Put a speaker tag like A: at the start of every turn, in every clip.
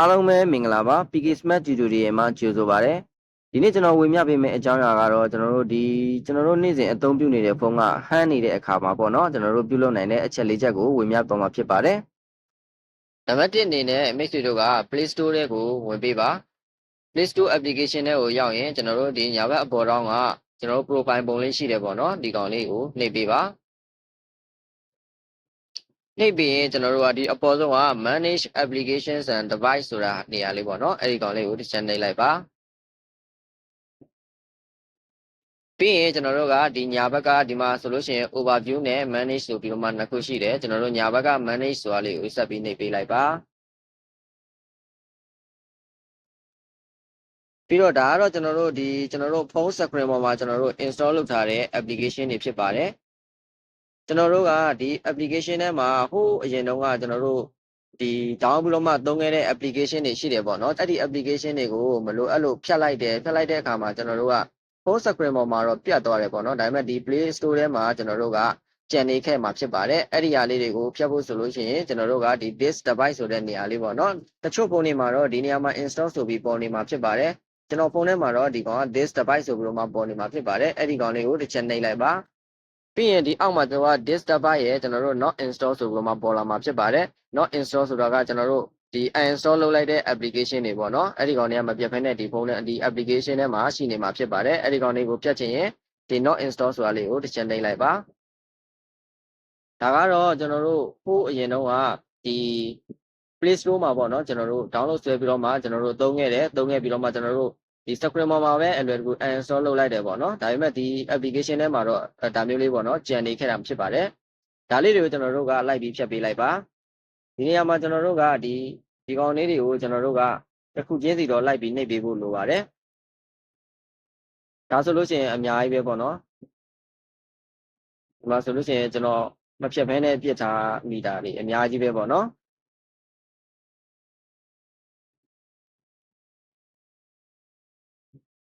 A: အားလုံးပဲမင်္ဂလာပါ PK Smart Tutorial မှာကြိုဆိုပါရစေဒီနေ့ကျွန်တော်ဝေမျှပေးမယ့်အကြောင်းအရာကတော့ကျွန်တော်တို့ဒီကျွန်တော်တို့နေ့စဉ်အသုံးပြုနေတဲ့ဖုန်းကဟန်းနေတဲ့အခါမှာပေါ့နော်ကျွန်တော်တို့ပြုလုပ်နိုင်တဲ့အချက်လေးချက်ကိုဝေမျှသွားမှာဖြစ်ပါတယ်နံပါတ်1အနေနဲ့မိတ်ဆွေတို့က Play Store ထဲကိုဝင်ပေးပါ Play Store application ထဲကိုရောက်ရင်ကျွန်တော်တို့ဒီညာဘက်အပေါ်တောင်းကကျွန်တော်တို့ profile ပုံလေးရှိတယ်ပေါ့နော်ဒီကောင်လေးကိုနှိပ်ပေးပါ နှိပ်ပြီးရင်ကျွန်တော်တို့ကဒီအပေါ်ဆုံးက manage applications and device ဆိုတာနေရာလေးပေါ့နော်အဲ့ဒီကောင်လေးကိုတစ်ချက်နှိပ်လိုက်ပါပြီးရင်ကျွန်တော်တို့ကဒီညာဘက်ကဒီမှာဆိုလို့ရှိရင် overview နဲ့ manage ဆိုပြီးတော့မှနှစ်ခုရှိတယ်ကျွန်တော်တို့ညာဘက်က manage ဆိုတာလေးကိုဆက်ပြီးနှိပ်ပေးလိုက်ပါပြီးတော့ဒါကတော့ကျွန်တော်တို့ဒီကျွန်တော်တို့ phone screen ပေါ်မှာကျွန်တော်တို့ install လုပ်ထားတဲ့ application တွေဖြစ်ပါတယ် ကျွန်တော်တို့ကဒီ application ထဲမှာဟိုးအရင်တုန်းကကျွန်တော်တို့ဒီ download ပြီးတော့မှသုံးခဲ့တဲ့ application တွေရှိတယ်ပေါ့နော်အဲ့ဒီ application တွေကိုမလို့အဲ့လိုဖြတ်လိုက်တယ်ဖြတ်လိုက်တဲ့အခါမှာကျွန်တော်တို့က phone screen ပေါ်မှာတော့ပြတ်သွားတယ်ပေါ့နော်ဒါပေမဲ့ဒီ Play Store ထဲမှာကျွန်တော်တို့ကကြံနေခဲ့မှာဖြစ်ပါတယ်အဲ့ဒီဟာလေးတွေကိုဖြတ်ဖို့ဆိုလို့ရှိရင်ကျွန်တော်တို့ကဒီ this device ဆိုတဲ့နေရာလေးပေါ့နော်တချို့ဖုန်းတွေမှာတော့ဒီနေရာမှာ install ဆိုပြီးပေါ်နေမှာဖြစ်ပါတယ်ကျွန်တော်ဖုန်းထဲမှာတော့ဒီကောင်က this device ဆိုပြီးတော့မှပေါ်နေမှာဖြစ်ပါတယ်အဲ့ဒီကောင်လေးကိုတစ်ချက်နှိပ်လိုက်ပါ ပြီးရင်ဒီအောက်မှာကျွန်တော်က this device ရဲ့ကျွန်တော်တို့ not install ဆိုပြီးတော့မှပေါ်လာမှာဖြစ်ပါတယ် not install ဆိုတာကကျွန်တော်တို့ဒီ uninstall လုပ်လိုက်တဲ့ application တွေပေါ့နော်အဲ့ဒီကောင်တွေကမပြတ်ဖက်နဲ့ဒီဖုန်းနဲ့ဒီ application ထဲမှာရှိနေမှာဖြစ်ပါတယ်အဲ့ဒီကောင်တွေကိုပြတ်ချင်ရင်ဒီ not install ဆိုတာလေးကိုတစ်ချက်နှိပ်လိုက်ပါဒါကတော့ကျွန်တော်တို့ဟိုးအရင်တုန်းကဒီ Play Store မှာပေါ့နော်ကျွန်တော်တို့ download ဆွဲပြီးတော့မှကျွန်တော်တို့သုံးခဲ့တယ်သုံးခဲ့ပြီးတော့မှကျွန်တော်တို့ ဒီ screen ပေါ်မှာပဲအလွယ်တကူ uninstall လုပ်လိုက်တယ်ပေါ့နော်ဒါပေမဲ့ဒီ application ထဲမှာတော့ဒါမျိုးလေးပေါ့နော်ကြံနေခဲ့တာဖြစ်ပါတယ်ဒါလေးတွေကိုကျွန်တော်တို့ကလိုက်ပြီးဖြတ်ပေးလိုက်ပါဒီနေရာမှာကျွန်တော်တို့ကဒီဒီကောင်လေးတွေကိုကျွန်တော်တို့ကတစ်ခုချင်းစီတော့လိုက်ပြီးနှိပ်ပေးဖို့လိုပါတယ်ဒါဆိုလို့ရှိရင်အများကြီးပဲပေါ့နော်ဒီမှာဆိုလို့ရှိရင်ကျွန်တော်မဖြတ်ဖဲနဲ့ပြစ်ထားမိတာတွေအများကြီးပဲပေါ့နော်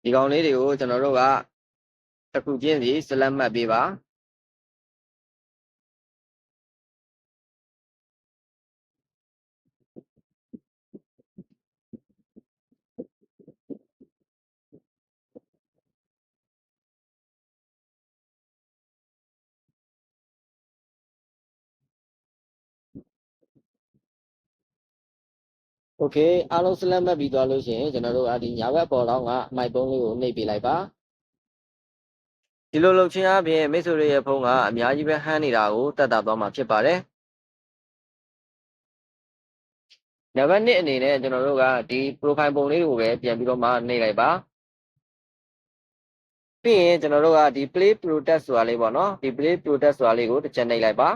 A: ဒီကောင်လေးတွေကိုကျွန်တော်တို့ကတစ်ခုချင်းစီ select မှတ်ပေးပါ โอเคအားလုံး select မှတ်ပြီးသွားလို့ရှိရင်ကျွန်တော်တို့အဒီညာဘက်ပေါ်တော့ကမိုက်ပုံးလေးကိုနှိပ်ပေးလိုက်ပါဒီလိုလုပ်ခြင်းအပြင်မိတ်ဆွေတွေရဲ့ဖုန်းကအများကြီးပဲဟန်းနေတာကိုတက်တာသွားမှာဖြစ်ပါတယ်နံပါတ်1အနေနဲ့ကျွန်တော်တို့ကဒီ profile ပုံလေးကိုပဲပြန်ပြီးတော့မှနှိပ်လိုက်ပါပြီးရင်ကျွန်တော်တို့ကဒီ play protect ဆိုတာလေးပေါ့နော်ဒီ play protect ဆိုတာလေးကိုတစ်ချက်နှိပ်လိုက်ပါ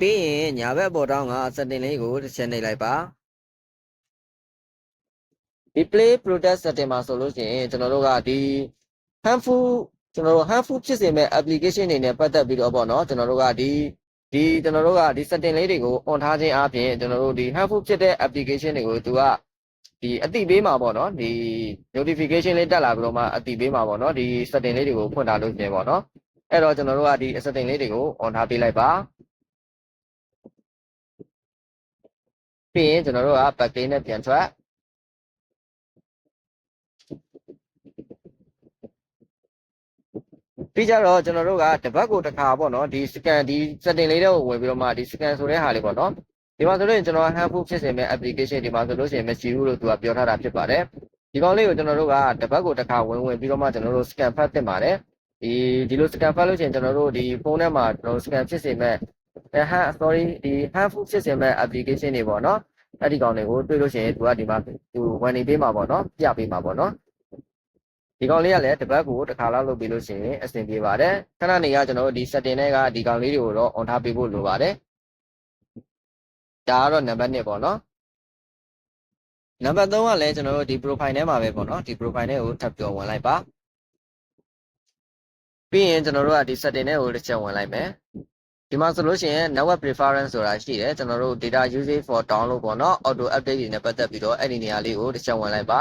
A: ပြီးရင်ညာဘက်ပေါ်တောင်းက setting လေးကိုတစ်ချက်နှိပ်လိုက်ပါ display product setting မှာဆိုလို့ရှိရင်ကျွန်တော်တို့ကဒီ harmful ကျွန်တော်တို့ harmful ဖြစ်စေမဲ့ application တွေနဲ့ပတ်သက်ပြီးတော့ပေါ့နော်ကျွန်တော်တို့ကဒီဒီကျွန်တော်တို့ကဒီ setting လေးတွေကို on ထားခြင်းအပြင်ကျွန်တော်တို့ဒီ harmful ဖြစ်တဲ့ application တွေကိုသူကဒီအတိပေးမှာပေါ့နော်ဒီ notification လေးတက်လာပြီးတော့မှအတိပေးမှာပေါ့နော်ဒီ setting လေးတွေကိုဖွင့်ထားလို့ရှင်ပေါ့နော်အဲ့တော့ကျွန်တော်တို့ကဒီ setting လေးတွေကို on ထားပေးလိုက်ပါ ပြီးရင်ကျွန်တော်တို့က back page နဲ့ပြန်ထွက်ပြီးကြတော့ကျွန်တော်တို့ကတပတ်ကိုတစ်ခါပေါ့နော်ဒီ scan ဒီ setting လေးတွေကိုဝင်ပြီးတော့မှဒီ scan ဆိုတဲ့ဟာလေးပေါ့နော်ဒီမှာဆိုလို့ရင်ကျွန်တော် helpful ဖြစ်စေမဲ့ application ဒီမှာဆိုလို့ရှိရင်မရှိဘူးလို့သူကပြောထားတာဖြစ်ပါတယ်ဒီကောင်လေးကိုကျွန်တော်တို့ကတပတ်ကိုတစ်ခါဝင်ဝင်ပြီးတော့မှကျွန်တော်တို့ scan ဖတ်တင်ပါတယ်ဒီဒီလို scan ဖတ်လို့ရှိရင်ကျွန်တော်တို့ဒီဖုန်းထဲမှာကျွန်တော်တို့ scan ဖြစ်စေမဲ့ အဲဟာ sorry ဒီ helpful ဖြစ်စေမဲ့ application တွေပေါ့နော်အဲ့ဒီကောင်တွေကိုတွေ့လို့ရှိရင်သူကဒီမှာသူဝင်နေပေးမှာပေါ့နော်ပြပေးမှာပေါ့နော်ဒီကောင်လေးကလည်းတပတ်ကိုတစ်ခါလောက်လုပ်ပြီးလို့ရှိရင်အဆင်ပြေပါတယ်ခဏနေကကျွန်တော်တို့ဒီ setting တွေကဒီကောင်လေးတွေကိုတော့ on ထားပေးဖို့လိုပါတယ်ဒါကတော့နံပါတ်1ပေါ့နော်နံပါတ်3ကလည်းကျွန်တော်တို့ဒီ profile ထဲမှာပဲပေါ့နော်ဒီ profile ထဲကိုထပ်ပြောဝင်လိုက်ပါပြီးရင်ကျွန်တော်တို့ကဒီ setting တွေကိုတစ်ချက်ဝင်လိုက်မယ် ဒီမှာဆိုလို့ရှိရင် network preference ဆိုတာရှိတယ်ကျွန်တော်တို့ data usage for download ပေါ့နော် auto update တွေနဲ့ပတ်သက်ပြီးတော့အဲ့ဒီနေရာလေးကိုတစ်ချက်ဝင်လိုက်ပါ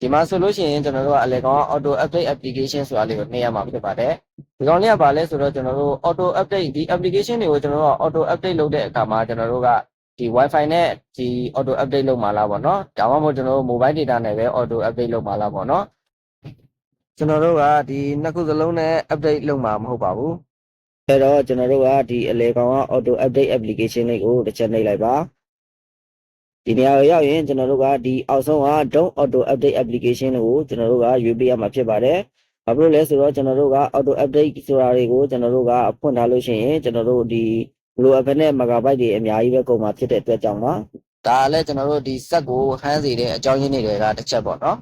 A: ဒီမှာဆိုလို့ရှိရင်ကျွန်တော်တို့ကအလေကောင် auto update application ဆိုတာလေးကိုနှိပ်ရမှာဖြစ်ပါတယ်ဒီကောင်လေးကဘာလဲဆိုတော့ကျွန်တော်တို့ auto update ဒီ application တွေကိုကျွန်တော်တို့က auto update လုပ်တဲ့အခါမှာကျွန်တော်တို့ကဒီ wifi နဲ့ဒီ auto update လုပ်မှာလားပေါ့နော်ဒါမှမဟုတ်ကျွန်တော်တို့ mobile data နဲ့ပဲ auto update လုပ်မှာလားပေါ့နော်ကျွန်တော်တို့ကဒီနှစ်ခုစလုံးနဲ့ update လုပ်မှာမဟုတ်ပါဘူး အဲ့တော့ကျွန်တော်တို့ကဒီအလေကောင်က auto update application လေးကိုတစ်ချက်နှိပ်လိုက်ပါဒီနေရာကိုရောက်ရင်ကျွန်တော်တို့ကဒီအောက်ဆုံးက don't auto update application ကိုကျွန်တော်တို့ကရွေးပေးရမှာဖြစ်ပါတယ်ဘာဖြစ်လို့လဲဆိုတော့ကျွန်တော်တို့က auto update ဆိုတာတွေကိုကျွန်တော်တို့ကဖွင့်ထားလို့ရှိရင်ကျွန်တော်တို့ဒီလိုအပ်တဲ့ megabyte တွေအများကြီးပဲကုန်မှာဖြစ်တဲ့အတွက်ကြောင့်ပါဒါလည်းကျွန်တော်တို့ဒီ set ကိုဟန်းစီတဲ့အကြောင်းရင်းတွေကတစ်ချက်ပေါ့နော်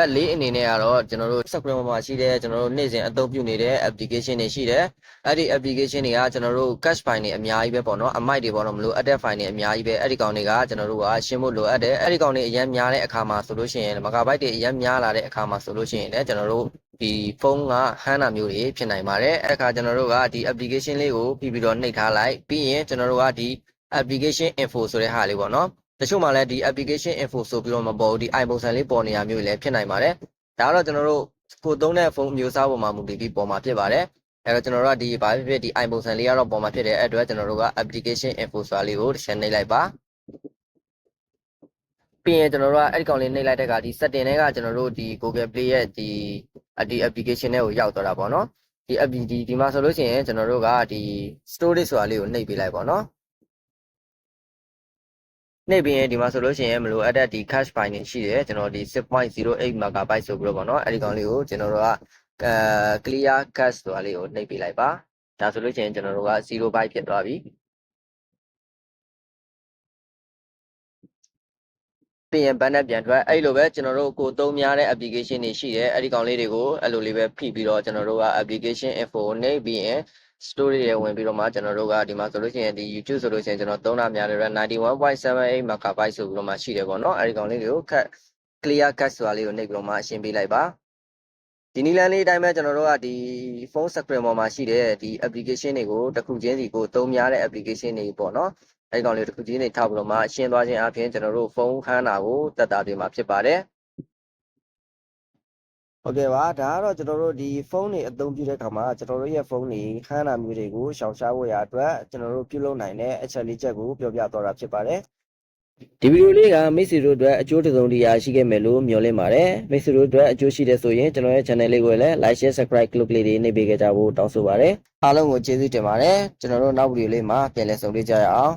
A: အဲ့လေးအနေနဲ့ကတော့ကျွန်တော်တို့ screen ပေါ်မှာရှိတဲ့ကျွန်တော်တို့နေ့စဉ်အသုံးပြုနေတဲ့ application တွေရှိတယ်အဲ့ဒီ application တွေကကျွန်တော်တို့ cache file တွေအများကြီးပဲပေါ့နော်အမိုက်တွေပေါ့နော်မလို့ add file တွေအများကြီးပဲအဲ့ဒီကောင်တွေကကျွန်တော်တို့ကရှင်းဖို့လိုအပ်တယ်အဲ့ဒီကောင်တွေအရင်များတဲ့အခါမှာဆိုလို့ရှိရင် megabyte တွေအရင်များလာတဲ့အခါမှာဆိုလို့ရှိရင်လည်းကျွန်တော်တို့ဒီဖုန်းကဟန်းတာမျိုးတွေဖြစ်နိုင်ပါတယ်အဲ့အခါကျွန်တော်တို့ကဒီ application လေးကိုပြီးပြီးတော့နှိပ်ထားလိုက်ပြီးရင်ကျွန်တော်တို့ကဒီ application info ဆိုတဲ့ဟာလေးပေါ့နော် တချို့မှလည်းဒီ application info ဆိုပြီးတော့မပေါ်ဘူးဒီ iPhone ဆန်လေးပေါ်နေရမျိုးတွေလည်းဖြစ်နိုင်ပါတယ်ဒါကတော့ကျွန်တော်တို့ကိုသုံးတဲ့ဖုန်းမျိုးစားပေါ်မှာမူတည်ပြီးပေါ်မှာဖြစ်ပါတယ်အဲ့တော့ကျွန်တော်တို့ကဒီဘာဖြစ်ဖြစ်ဒီ iPhone ဆန်လေးကတော့ပေါ်မှာဖြစ်တဲ့အဲ့အတွက်ကျွန်တော်တို့က application info ဆိုတာလေးကိုတစ်ချက်နှိပ်လိုက်ပါပြီးရင်ကျွန်တော်တို့ကအဲ့ဒီကောင်လေးနှိပ်လိုက်တဲ့အခါဒီ setting တွေကကျွန်တော်တို့ဒီ Google Play ရဲ့ဒီဒီ application တွေကိုရောက်သွားတာပေါ့နော်ဒီ app ဒီဒီမှာဆိုလို့ရှိရင်ကျွန်တော်တို့ကဒီ storage ဆိုတာလေးကိုနှိပ်ပေးလိုက်ပေါ့နော် နှိပ်ပြီးရင်ဒီမှာဆိုလို့ရှိရင်မလိုအပ်တဲ့ဒီ cache file တွေရှိတယ်ကျွန်တော်ဒီ6.08 megabyte ဆိုပြီးတော့ပေါ့နော်အဲ့ဒီကောင်လေးကိုကျွန်တော်တို့ကအဲ clear cache ဆိုတာလေးကိုနှိပ်ပေးလိုက်ပါဒါဆိုလို့ရှိရင်ကျွန်တော်တို့က0 byte ဖြစ်သွားပြီပြီးရင်ဘန်နဲ့ပြန်ထွက်အဲ့လိုပဲကျွန်တော်တို့ကိုသုံးများတဲ့ application တွေရှိတယ်အဲ့ဒီကောင်လေးတွေကိုအဲ့လိုလေးပဲဖိပြီးတော့ကျွန်တော်တို့က application info ကိုနှိပ်ပြီးရင် story တွေဝင်ပြီးတော့မှကျွန်တော်တို့ကဒီမှာဆိုလို့ရှိရင်ဒီ YouTube ဆိုလို့ရှိရင်ကျွန်တော်သုံးတာများတယ်91.78 megabyte ဆိုပြီးတော့မှရှိတယ်ပေါ့နော်အဲ့ဒီကောင်လေးတွေကို cut clear cut ဆိုတာလေးကိုနှိပ်ပြီးတော့မှအရှင်းပေးလိုက်ပါဒီနီလန်လေးအတိုင်းပဲကျွန်တော်တို့ကဒီဖုန်း screen ပေါ်မှာရှိတဲ့ဒီ application တွေကိုတစ်ခုချင်းစီကိုသုံးများတဲ့ application တွေပေါ့နော်အဲဒီကောင်လေးတစ်ခုချင်းနေထားပြီးတော့မှရှင်းသွားခြင်းအပြင်ကျွန်တော်တို့ဖုန်းခန်းတာကိုတက်တာတွေမှာဖြစ်ပါတယ် ဟုတ်ကဲ့ပါဒါကတော့ကျွန်တော်တို့ဒီဖုန်းတွေအသုံးပြုတဲ့အခါမှာကျွန်တော်တို့ရဲ့ဖုန်းတွေခန်းတာမျိုးတွေကိုရှောင်ရှားဖို့ရအတွက်ကျွန်တော်တို့ပြုလုပ်နိုင်တဲ့အချက်လေးချက်ကိုပြောပြသွားတာဖြစ်ပါတယ်ဒီဗီဒီယိုလေးကမိတ်ဆွေတို့အတွက်အကျိုးတစုံတရာရှိခဲ့မယ်လို့မျှော်လင့်ပါတယ်မိတ်ဆွေတို့အတွက်အကျိုးရှိတဲ့ဆိုရင်ကျွန်တော်ရဲ့ channel လေးကိုလည်း like share subscribe click လေးတွေနှိပ်ပေးကြဖို့တောင်းဆိုပါတယ်အားလုံးကိုကျေးဇူးတင်ပါတယ်ကျွန်တော်တို့နောက်ဗီဒီယိုလေးမှာပြန်လည်ဆုံတွေ့ကြရအောင်